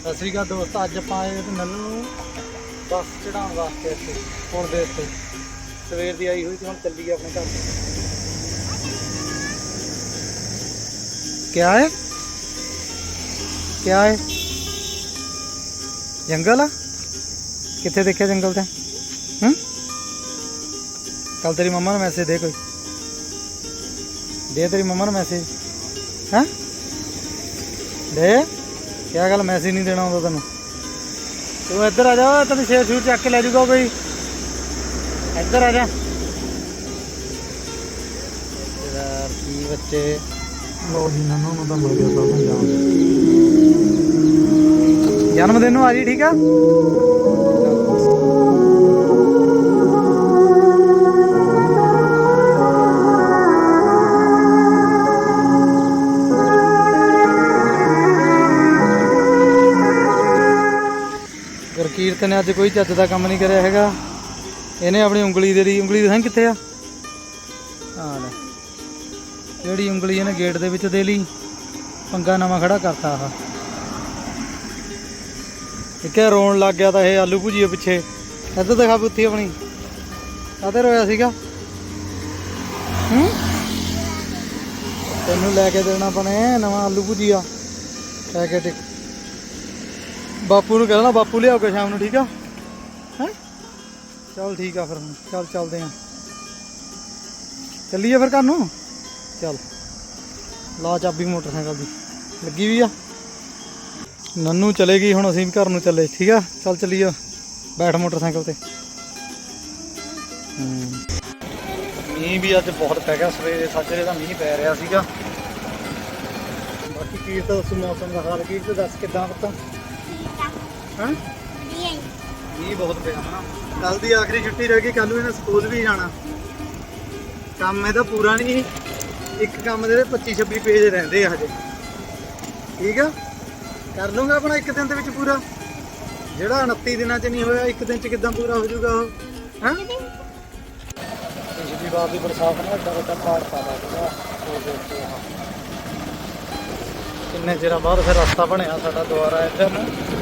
ਸਤਿ ਸ੍ਰੀ ਅਕਾਲ ਦੋਸਤ, ਅੱਜ ਆਪਾਂ ਆਏ ਤੇ ਨੰਨੂ ਨੂੰ ਬੱਸ ਚੜਾਉਣ ਵਾਸਤੇ ਇੱਥੇ ਹੁਣ ਦੇ ਉੱਤੇ। ਸਵੇਰ ਦੀ ਆਈ ਹੋਈ ਤੇ ਹੁਣ ਚੱਲੀ ਆਪਣੇ ਘਰ। ਕਿਆ ਹੈ? ਕਿਆ ਹੈ? ਜੰਗਲ ਆ? ਕਿੱਥੇ ਦੇਖਿਆ ਜੰਗਲ ਤੇ? ਹੂੰ? ਕੱਲ ਤੇਰੀ ਮੰਮਾ ਨੂੰ ਮੈਸੇਜ ਦੇ ਕੋਈ। ਦੇ ਤੇਰੀ ਮੰਮਾ ਨੂੰ ਮੈਸੇਜ ਹੈਂ? ਦੇ? ਕਿਆ ਗੱਲ ਮੈਸੇਜ ਨਹੀਂ ਦੇਣਾ ਹੁੰਦਾ ਤੈਨੂੰ? ਤੂੰ ਇੱਧਰ ਆ ਜਾ ਤੈਨੂੰ ਸ਼ੇਰ ਸ਼ੂਰ ਚੱਕ ਕੇ ਲੈ ਜਾਊਗਾ ਕੋਈ। ਇੱਧਰ ਆ ਜਾ। ਯਾਰ ਕੀ ਬੱਚੇ? ਲੋ ਜੀ ਨਨੂ ਨੂੰ ਤਾਂ ਮਿਲ ਗਿਆ ਸਭ ਨੂੰ ਜਾਣ। ਜਨਮ ਦਿਨ ਨੂੰ ਆ ਜੀ ਠੀਕ ਆ? ਗੁਰਕੀਰਤ ਨੇ ਅੱਜ ਕੋਈ ਚੱਜ ਦਾ ਕੰਮ ਨਹੀਂ ਕਰਿਆ ਹੈਗਾ। ਇਹਨੇ ਆਪਣੀ ਉਂਗਲੀ ਦੇ ਲਈ, ਉਂਗਲੀ ਦੇਖ ਕਿੱਥੇ ਆ? ਆ ਲੈ। ਜਿਹੜੀ ਉਂਗਲੀ ਇਹਨੇ ਗੇਟ ਦੇ ਵਿੱਚ ਦੇ ਲਈ? ਪੰਗਾ ਨਵਾਂ ਖੜਾ ਕਰਤਾ ਆਹ। ਇੱਕ ਰੋਣ ਲੱਗ ਗਿਆ ਤਾਂ ਇਹ ਆਲੂ ਭੁਜੀਏ ਪਿੱਛੇ। ਇੱਧਰ ਦਿਖਾ ਬੁੱਤੀ ਆਪਣੀ। ਕਾਹਦੇ ਰੋਇਆ ਸੀਗਾ? ਹੂੰ? ਤੈਨੂੰ ਲੈ ਕੇ ਦੇਣਾ ਪਣੇ ਨਵਾਂ ਆਲੂ ਭੁਜੀਆ। ਪੈਕੇਟ ਬਾਪੂ ਨੂੰ ਕਹਿਣਾ, ਬਾਪੂ ਲਿਆਓ ਕੇ ਸ਼ਾਮ ਨੂੰ, ਠੀਕ ਆ? ਹੈ? ਚੱਲ ਠੀਕ ਆ ਫਿਰ ਹੁਣ, ਚੱਲ ਚੱਲਦੇ ਆ। ਚੱਲੀਏ ਫਿਰ ਘਰ ਨੂੰ? ਚੱਲ। ਲਾ ਚਾਬੀ ਮੋਟਰਸਾਈਕਲ ਦੀ। ਲੱਗੀ ਵੀ ਆ। ਨੰਨੂ ਚਲੇਗੀ ਹੁਣ ਅਸੀਂ ਘਰ ਨੂੰ ਚੱਲੇ, ਠੀਕ ਆ? ਚੱਲ ਚੱਲੀਏ, ਬੈਠ ਮੋਟਰਸਾਈਕਲ ਤੇ। ਮੀਂਹ ਵੀ ਅੱਜ ਬਹੁਤ ਪੈ ਗਿਆ, ਸਵੇਰੇ ਸਾਜਰੇ ਦਾ ਮੀਂਹ ਪੈ ਰਿਹਾ ਸੀਗਾ। ਬਾਕੀ ਕੀ ਤਾਂ ਉਸ ਮੌਸਮ ਦਾ ਹਾਲ ਕੀ ਤੇ ਦੱਸ ਕਿਦਾਂ ਪਤਾ? ਹਾਂ? ਮੀਂਹ ਬਹੁਤ ਪਿਆ ਹਨਾ। ਕੱਲ ਦੀ ਆਖਰੀ ਛੁੱਟੀ ਰਹਿ ਗਈ ਕੱਲ ਨੂੰ ਇਹਨੇ ਸਕੂਲ ਵੀ ਜਾਣਾ। ਕੰਮ ਇਹਦਾ ਪੂਰਾ ਨਹੀਂ ਇੱਕ ਕੰਮ ਦੇ 25 26 ਪੇਜ ਰਹਿੰਦੇ ਆ ਹਜੇ। ਠੀਕ ਆ? ਕਰ ਲੂੰਗਾ ਆਪਣਾ ਇੱਕ ਦਿਨ ਦੇ ਵਿੱਚ ਪੂਰਾ। ਜਿਹੜਾ 29 ਦਿਨਾਂ ਚ ਨਹੀਂ ਹੋਇਆ, ਇੱਕ ਦਿਨ ਚ ਕਿਦਾਂ ਪੂਰਾ ਹੋ ਜਾਊਗਾ ਉਹ? ਹਾਂ? ਪਿਛਲੀ ਵਾਰ ਦੀ ਬਰਸਾਤ ਨੇ ਐਡਾ ਵੱਡਾ ਪਾੜ ਪਾ ਦਿੱਤਾ। ਉਹ ਦੇਖੋ ਕਿੰਨੇ ਚਿਰਾਂ ਬਾਅਦ ਫਿਰ ਰਸਤਾ ਬਣਿਆ ਸਾਡਾ ਦੁਆਰਾ ਇੱਧਰ ਨੂੰ।